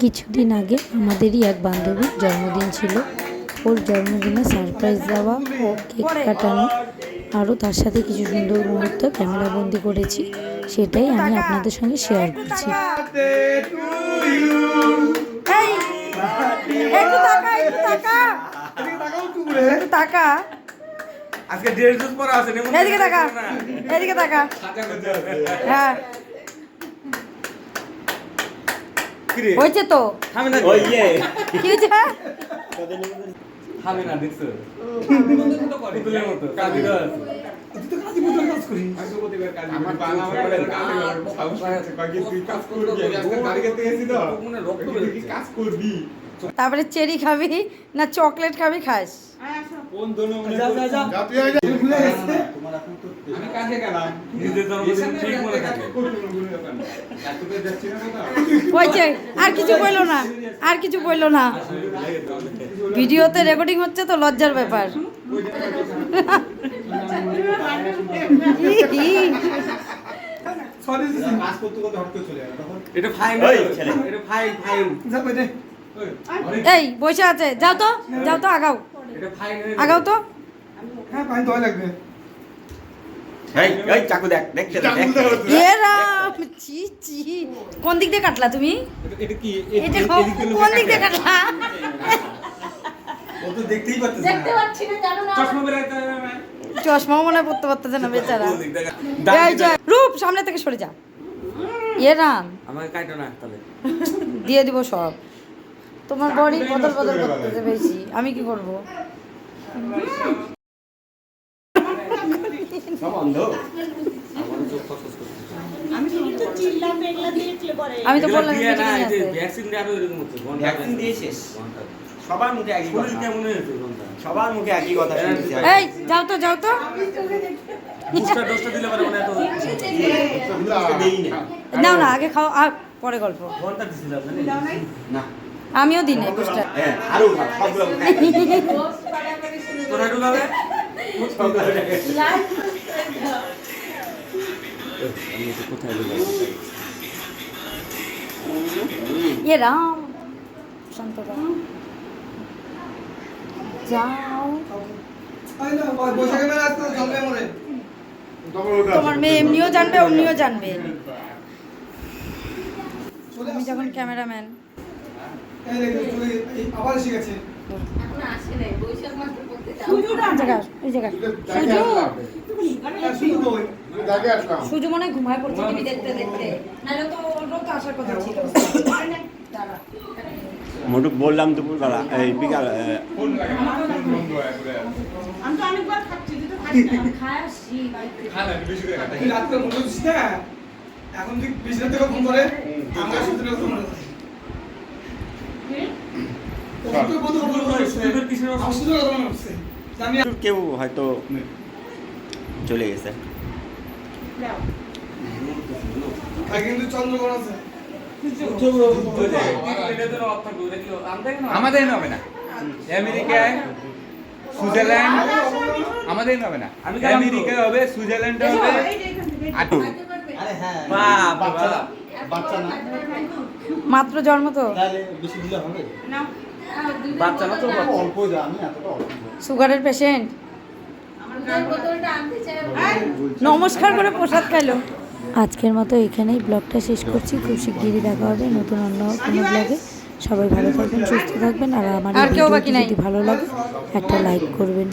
কিছুদিন আগে আমাদেরই এক বান্ধবীর জন্মদিন ছিল। ওর জন্মদিনে সারপ্রাইজ দেওয়া ও কেক কাটানো। আরও তার সাথে কিছু সুন্দর মুহূর্ত ক্যামেরাবন্দি করেছি। সেটাই আমি আপনাদের সঙ্গে শেয়ার করছি। তাকা আজকে ড্রেস পরা আছে এদিকে তাকা এদিকে তাকা। হ্যাঁ কি রে হয়েছে তো? কি হয়েছে? না দেখছ? করবি তারপরে চেরি খাবি না চকলেট খাবি খাস? কোন আর কিছু বলল না আর কিছু বলল না। ভিডিওতে রেকর্ডিং হচ্ছে তো লজ্জার ব্যাপার। এই বসে আছে। যাও তো যাও তো আগাও। আগাও তো। হ্যাঁ পানি দয় লাগবে। এই চাকু দেখ চি চি কোন দিক দিয়ে কাটলা তুমি? এটা কি? এটা কোন দিক দিয়ে কাটলা? ও তো দেখতেই পারতেছ দেখতে পাচ্ছি না জানো না। চশমা চশমাও মনে হয় পড়তে পারতেছে না বেচারা। দাঁড়িয়ে এই যে, রূপ সামনে থেকে সরে যা। এ রাম। আমাকে কাটো না তাহলে। দিয়ে দিব সব। তোমার বডি বদল বদল করতেছে বেশি। আমি কি করব সব অন্ধ আমার চোখ ফসফস করতেছে আমি তো বললাম দিয়ে ভ্যাকসিন দিয়ে আরও এরকম হচ্ছে, ভ্যাকসিন ভ্যাকসিন। দিয়েছিস সবার মুখে একই কথা। কেমন হয়েছে সবার মুখে একই কথা শুনতেছি আমি। এই যাও তো যাও তো। বুস্টার ডোজটা দিলে পরে মনে হয় এত- না নাও না আগে খাও আর পরে গল্প। ঘণ্টা দিছিলাম? না। আমিও দিই নাই বুস্টার হ্যাঁ আরও সবগুলো তোরা ঢুকাবে? এ রাম শান্ত যাও বসে গেলে আজকে জমবে মরে তোমার মেয়ে এমনিও জানবে অমনিও জানবে। আমি যখন ক্যামেরাম্যান। আবার এসে গেছে এই জায়গা এই সুজু মনে ঘুমায় পড়ছে টিভি দেখতে দেখতে। নাহলে তো ওরও তো আসার কথা ছিল। মোটু বললাম দুপুর বেলা এই বিকাল এ, ফোন লাগে বন্ধ হয় পুরো খায় আসছি বেশি করে খাতা রাতে মনে হচ্ছিস না? এখন তুই বেশি রাতে ফোন করে আমরা শুনতে ফোন করে তুই বন্ধু ফোন করে তোদের কিসের কেউ হয়তো চলে গেছে। কিন্তু আছে। আমাদের না। হবে না। আমেরিকায় সুইজারল্যান্ড আমাদের হবে না। আমি তো। আমেরিকা হবে সুইজারল্যান্ড হবে। আর বাপ, বাপ। মাত্র জন্ম তো। বাচ্চা। না তো বাচ্চা। সুগারের পেশেন্ট নমস্কার করে প্রসাদ খাইলো। আজকের মতো এখানেই ব্লগটা শেষ করছি। খুব শিগগিরই দেখা হবে নতুন অন্য কোনো ব্লগে। সবাই ভালো থাকবেন সুস্থ থাকবেন। আর আমার এই আর কেউ বাকি ভিডিওটি নাই। যদি ভালো লাগে একটা লাইক করবেন।